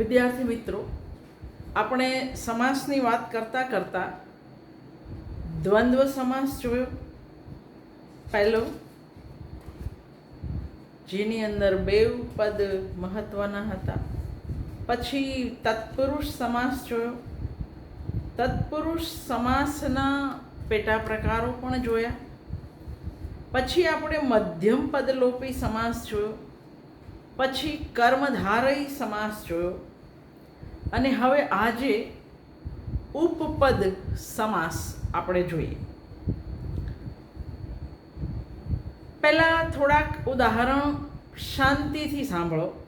વિદ્યાર્થી મિત્રો, આપણે સમાસની વાત કરતા કરતાં દ્વંદ્વ સમાસ જોયો. પહેલો, જેની અંદર બેવ પદ મહત્વના હતા. પછી તત્પુરુષ સમાસ જોયો. તત્પુરુષ સમાસના પેટા પ્રકારો પણ જોયા. પછી આપણે મધ્યમ પદલોપી સમાસ જોયો. પછી કર્મધારય સમાસ જોયો. અને હવે આજે ઉપપદ સમાસ આપણે જોઈએ. પહેલાં થોડાક ઉદાહરણ શાંતિથી સાંભળો.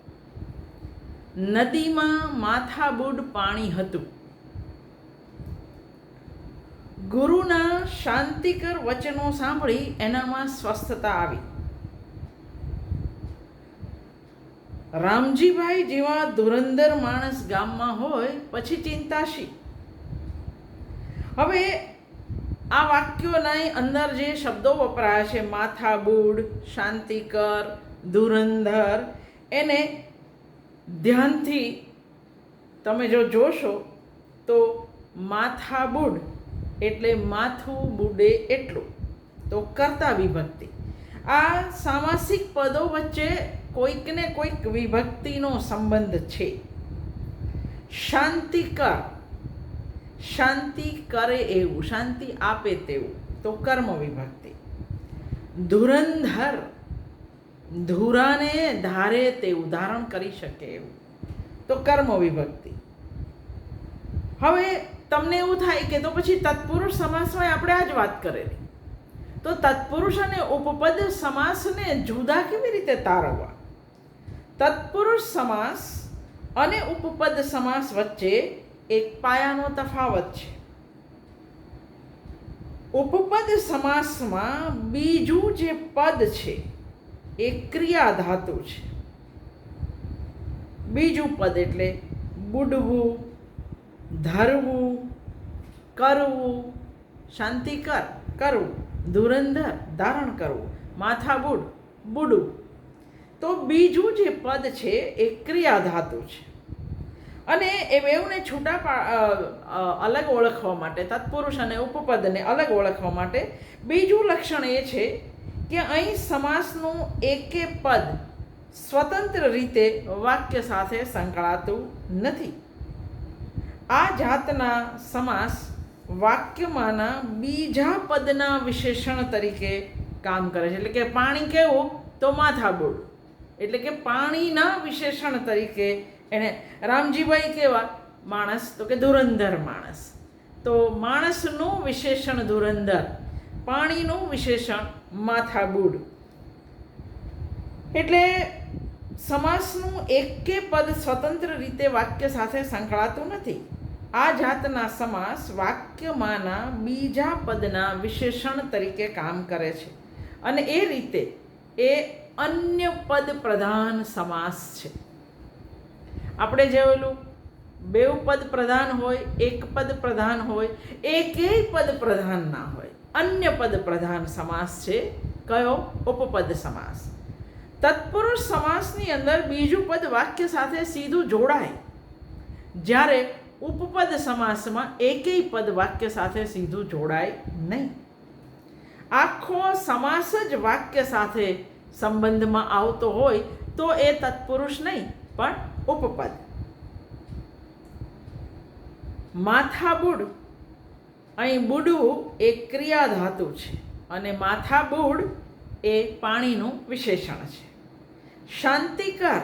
નદીમાં માથાબૂડ પાણી હતું. ગુરુના શાંતિકર વચનો સાંભળી એનામાં સ્વસ્થતા આવી. રામજીભાઈ જેવા ધુરંધર માણસ ગામમાં હોય, પછી ચિંતાશી. હવે આ વાક્યોના અંદર જે શબ્દો વપરાયા છે માથાબૂડ શાંતિકર ધુરંધર, એને ધ્યાનથી તમે જો જોશો, તો માથાબૂડ એટલે માથું બુડે એટલું. તો કરતા વિભક્તિ. આ સામાસિક પદો વચ્ચે કોઈકને કોઈક વિભક્તિનો સંબંધ છે. શાંતિકર શાંતિ કરે એવું, શાંતિ આપે તેવું. તો કર્મ વિભક્તિ. ધુરંધર. ધુરાને ધારે તેવું, ધારણ કરી શકે એવું. તો કર્મ વિભક્તિ. હવે તમને એવું થાય કે તો પછી તત્પુરુષ સમાસમાં આપણે આ જ વાત કરેલી. તો તત્પુરુષ અને ઉપપદ સમાસને જુદા કેવી રીતે તારવવા? તત્પુરુષ સમાસ અને ઉપપદ સમાસ વચ્ચે એક પાયાનો તફાવત છે. ઉપપદ સમાસમાં બીજું જે પદ છે, એ ક્રિયા ધાતુ છે. બીજું પદ એટલે બુડવું, ધરવું, કરવું શાંતિ કર કરવું, ધુરંધર, ધારણ કરવું, માથાબુડ, બુડવું. તો બીજું જે પદ છે એ ક્રિયા ધાતુ છે. અને એ બેઉને છૂટા અલગ ઓળખવા માટે, તત્પુરુષ અને ઉપપદને અલગ ઓળખવા માટે બીજું લક્ષણ એ છે કે અહીં સમાસનું એકે પદ સ્વતંત્ર રીતે વાક્ય સાથે સંકળાતું નથી. આ જાતના સમાસ વાક્યમાંના બીજા પદના વિશેષણ તરીકે કામ કરે છે. એટલે કે પાણી કેવું? તો માથાબોળ એટલે કે પાણીના વિશેષણ તરીકે એણે રામજીભાઈ કેવા? માણસ, તો કે ધુરંધર માણસ. તો માણસનું વિશેષણ ધુરંધર, પાણીનું વિશેષણ માથાબૂડ એટલે સમાસનું એકે પદ સ્વતંત્ર રીતે વાક્ય સાથે સંકળાતું નથી. આ જાતના સમાસ વાક્યમાંના બીજા પદના વિશેષણ તરીકે કામ કરે છે. અને એ રીતે એ અન્ય પદ પ્રધાન સમાસ છે. આપણે જોયેલું બે પદ પ્રધાન હોય, એક પદ પ્રધાન હોય, એકેય પદ પ્રધાન ના હોય. અન્ય પદ પ્રધાન સમાસ છે, કયો? ઉપપદ સમાસ. તત્પુરુષ સમાસની અંદર બીજું પદ વાક્ય સાથે સીધું જોડાય. જ્યારે ઉપપદ સમાસમાં એકેય પદ વાક્ય સાથે સીધું જોડાય નહીં. આખો સમાસ જ વાક્ય સાથે સંબંધમાં આવતો હોય તો એ તત્પુરુષ નહીં, પણ ઉપપદ. માથાબુડ. અહીં બુડવું એ ક્રિયા ધાતુ છે અને માથાબુડ એ પાણીનું વિશેષણ છે. શાંતિકર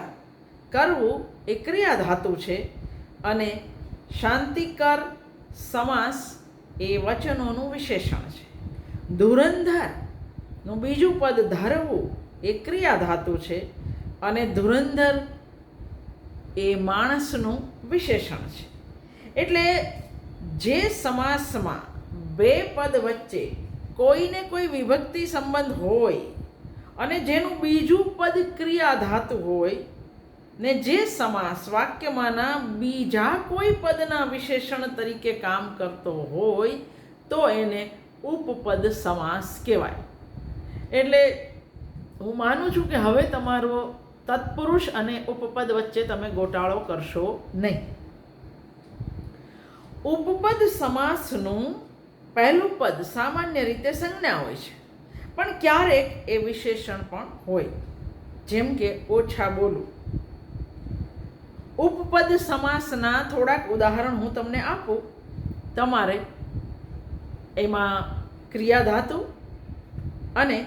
કરવું એ ક્રિયા ધાતુ છે અને શાંતિકર સમાસ એ વચનોનું વિશેષણ છે. ધુરંધરનું બીજું પદ ધરવું એ ક્રિયા ધાતુ છે અને ધુરંધર એ માણસનું વિશેષણ છે. એટલે જે સમાસમાં બે પદ વચ્ચે કોઈને કોઈ વિભક્તિ સંબંધ હોય અને જેનું બીજું પદ ક્રિયા ધાતુ હોય ને જે સમાસ વાક્યમાંના બીજા કોઈ પદના વિશેષણ તરીકે કામ કરતો હોય તો એને ઉપપદ સમાસ કહેવાય. એટલે હું માનું છું કે હવે તમારો તત્પુરુષ અને ઉપપદ વચ્ચે તમે ગોટાળો કરશો નહીં. ઉપપદ સમાસનું પહેલું પદ સામાન્ય રીતે સંજ્ઞા હોય છે, પણ ક્યારેક એ વિશેષણ પણ હોય. જેમ કે ઓછા બોલું. ઉપપદ સમાસના થોડાક ઉદાહરણ હું તમને આપું. તમારે એમાં ક્રિયાધાતુ અને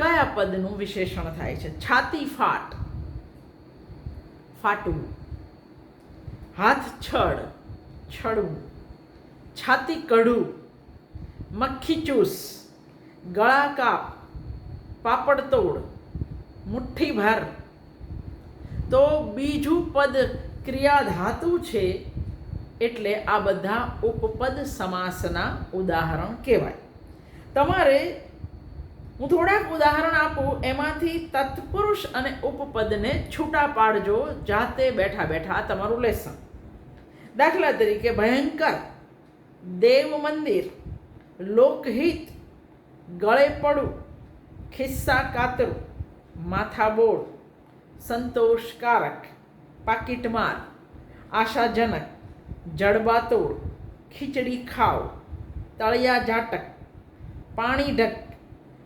કયા પદનું વિશેષણ થાય છે? છાતી ફાટ. ફાટવું. હાથ છડ છડવું છાતી કઢું મક્ખી ચૂસ. ગળા કાપ. પાપડ તોડ. મુઠ્ઠી ભર. તો બીજું પદ ક્રિયા ધાતુ છે એટલે આ બધા ઉપપદ સમાસના ઉદાહરણ કહેવાય. તમારે હું થોડાક ઉદાહરણ આપું, એમાંથી તત્પુરુષ અને ઉપપદને છૂટા પાડજો, જાતે બેઠા બેઠા તમારું લેસન. દાખલા તરીકે ભયંકર, દેવ મંદિર, લોકહિત, ગળે પડું ખિસ્સા કાતરું માથાબોળ સંતોષકારક, પાકીટમાર, આશાજનક, જડબાતોડ, ખીચડી ખાવ, તળિયા ઝાટક, પાણી ઢક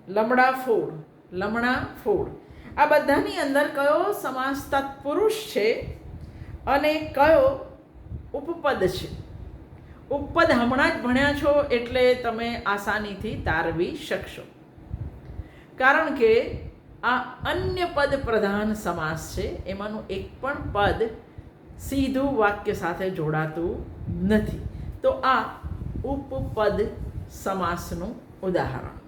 લમડા ફોડ, લમણા ફોડ. આ બધાની અંદર કયો સમાસ તત્પુરુષ છે અને કયો ઉપપદ છે? ઉપપદ હમણાં જ ભણ્યા છો એટલે તમે આસાનીથી તારવી શકશો. કારણ કે આ અન્ય પદ પ્રધાન સમાસ છે, એમાંનું એક પણ પદ સીધું વાક્ય સાથે જોડાતું નથી. તો આ ઉપપદ સમાસનું ઉદાહરણ.